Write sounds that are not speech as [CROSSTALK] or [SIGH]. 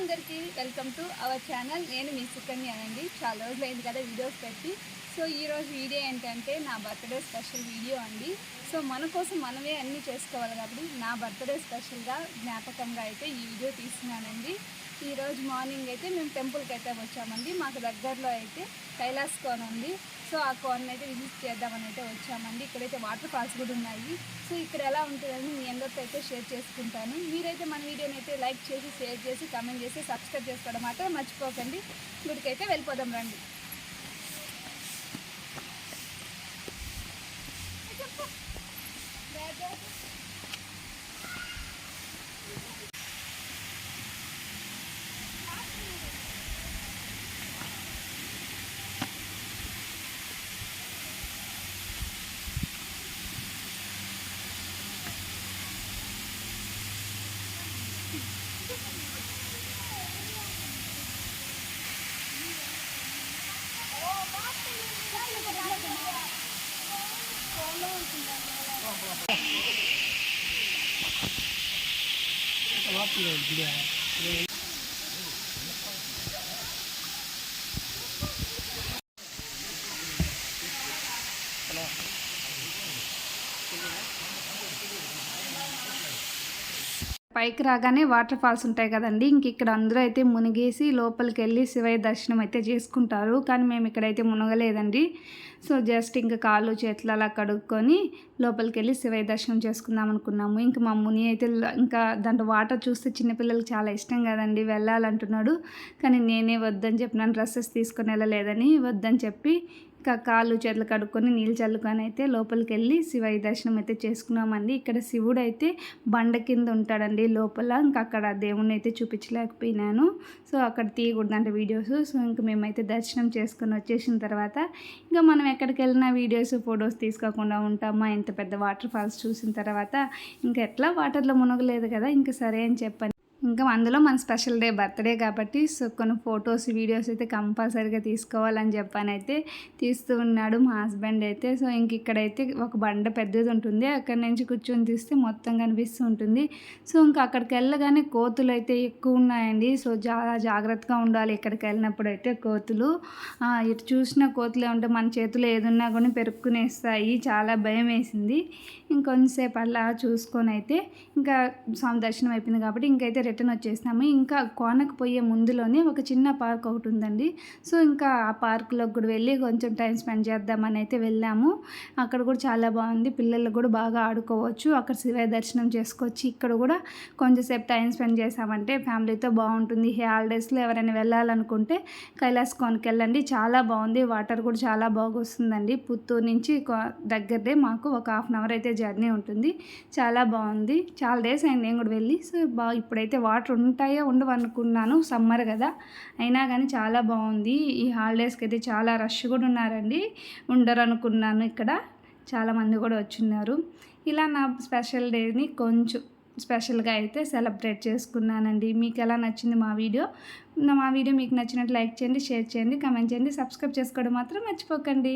అందరికీ welcome to our channel. నేను మీ సుకన్య అండి. చాలా రోజులు అయింది కదా వీడియోస్ పెట్టి. సో ఈరోజు వీడియో ఏంటంటే నా బర్త్డే స్పెషల్ వీడియో అండి. సో మన కోసం మనమే అన్నీ చేసుకోవాలి కాబట్టి నా బర్త్డే స్పెషల్గా జ్ఞాపకంగా అయితే ఈ వీడియో తీస్తున్నానండి. ఈరోజు మార్నింగ్ అయితే మేము టెంపుల్కి అయితే వచ్చామండి. మాకు దగ్గరలో అయితే కైలాస్ కోన్ ఉంది. సో ఆ కోన్ అయితే విజిట్ చేద్దామని అయితే వచ్చామండి. ఇక్కడైతే వాటర్ ఫాల్స్ కూడా ఉన్నాయి. సో ఇక్కడ ఎలా ఉంటుందని మీ అందరితో అయితే షేర్ చేసుకుంటాను. మీరైతే మన వీడియోని అయితే లైక్ చేసి షేర్ చేసి కమెంట్ చేసి సబ్స్క్రైబ్ చేసుకోవడం మాత్రం మర్చిపోకండి. గుడికైతే వెళ్ళిపోదాం రండి. [LAUGHS] வாப்பிடுவேன் పైకి రాగానే వాటర్ ఫాల్స్ ఉంటాయి కదండి. ఇంక ఇక్కడ అందరూ అయితే మునిగేసి లోపలికి వెళ్ళి శివయ్య దర్శనం అయితే చేసుకుంటారు. కానీ మేము ఇక్కడైతే మునగలేదండి. సో జస్ట్ ఇంకా కాళ్ళు చేతులు అలా కడుక్కొని లోపలికి వెళ్ళి శివయ్య దర్శనం చేసుకుందాం అనుకున్నాము. ఇంకా మా ముని అయితే ఇంకా దాంట్లో వాటర్ చూస్తే చిన్నపిల్లలకి చాలా ఇష్టం కదండి. వెళ్ళాలంటున్నాడు. కానీ నేనే వద్దని చెప్పినాను డ్రెస్సెస్ తీసుకొని వెళ్ళలేదని వద్దని చెప్పి కాళ్ళు చేతులు కడుక్కొని నీళ్ళు చల్లుకొని అయితే లోపలికి వెళ్ళి శివయ్య దర్శనం అయితే చేసుకున్నామండి. ఇక్కడ శివుడు అయితే బండ కింద ఉంటాడండి లోపల. ఇంకా అక్కడ దేవుణ్ణి అయితే చూపించలేకపోయినాను. సో అక్కడ తీయకూడదంట వీడియోస్. సో ఇంకా మేమైతే దర్శనం చేసుకొని వచ్చేసిన తర్వాత ఇంకా మనం ఎక్కడికి వెళ్ళినా వీడియోస్ ఫొటోస్ తీసుకోకుండా ఉంటామా? ఇంత పెద్ద వాటర్ ఫాల్స్ చూసిన తర్వాత ఇంకా ఎట్లా? వాటర్లో మునగలేదు కదా? ఇంకా సరే అని చెప్పాను ఇంకా అందులో మన స్పెషల్ డే బర్త్డే కాబట్టి సో కొన్ని ఫొటోస్ వీడియోస్ అయితే కంపల్సరీగా తీసుకోవాలని చెప్పని అయితే తీస్తూ ఉన్నాడు మా హస్బెండ్ అయితే. సో ఇంక ఇక్కడైతే ఒక బండ పెద్దది ఉంటుంది. అక్కడ నుంచి కూర్చొని తీస్తే మొత్తం కనిపిస్తూ ఉంటుంది. సో ఇంకా అక్కడికి వెళ్ళగానే కోతులు అయితే ఎక్కువ ఉన్నాయండి. సో చాలా జాగ్రత్తగా ఉండాలి ఇక్కడికి వెళ్ళినప్పుడు అయితే కోతులు. ఇటు చూసిన కోతులు ఉంటే మన చేతిలో ఏదున్నా కూడా పెరుక్కునేస్తాయి. చాలా భయం వేసింది. ఇంకొంతసేపు అలా చూసుకొని అయితే ఇంకా స్వామి దర్శనం అయిపోయింది కాబట్టి ఇంకైతే రిటర్న్ వచ్చేసినాము. ఇంకా కోనకు పోయే ముందులోనే ఒక చిన్న పార్క్ ఒకటి ఉందండి. సో ఇంకా ఆ పార్క్లోకి కూడా వెళ్ళి కొంచెం టైం స్పెండ్ చేద్దామని అయితే వెళ్ళాము. అక్కడ కూడా చాలా బాగుంది. పిల్లలు కూడా బాగా ఆడుకోవచ్చు. అక్కడ శివ దర్శనం చేసుకోవచ్చు. ఇక్కడ కూడా కొంచెంసేపు టైం స్పెండ్ చేసామంటే ఫ్యామిలీతో బాగుంటుంది. ఈ హాలిడేస్లో ఎవరైనా వెళ్ళాలనుకుంటే కైలాస్ కోనకి వెళ్ళండి. చాలా బాగుంది. వాటర్ కూడా చాలా బాగా వస్తుందండి. పుత్తూరు నుంచి దగ్గరే దగ్గరదే మాకు ఒక హాఫ్ అన్ అవర్ అయితే జర్నీ ఉంటుంది. చాలా బాగుంది. చాలా డేస్ అయింది నేను కూడా వెళ్ళి. సో బాగా ఇప్పుడైతే వాటర్ ఉంటాయో ఉండవు అనుకున్నాను సమ్మర్ కదా. అయినా కానీ చాలా బాగుంది ఈ హాలిడేస్కి అయితే చాలా రష్ కూడా ఉన్నారండి. ఉండరు అనుకున్నాను ఇక్కడ చాలామంది కూడా వచ్చిన్నారు. ఇలా నా స్పెషల్ డేని కొంచెం స్పెషల్గా అయితే సెలబ్రేట్ చేసుకున్నానండి. మీకు ఎలా నచ్చింది మా వీడియో? నా మా వీడియో మీకు నచ్చినట్టు లైక్ చేయండి షేర్ చేయండి కమెంట్ చేయండి సబ్స్క్రైబ్ చేసుకోవడం మాత్రం మర్చిపోకండి.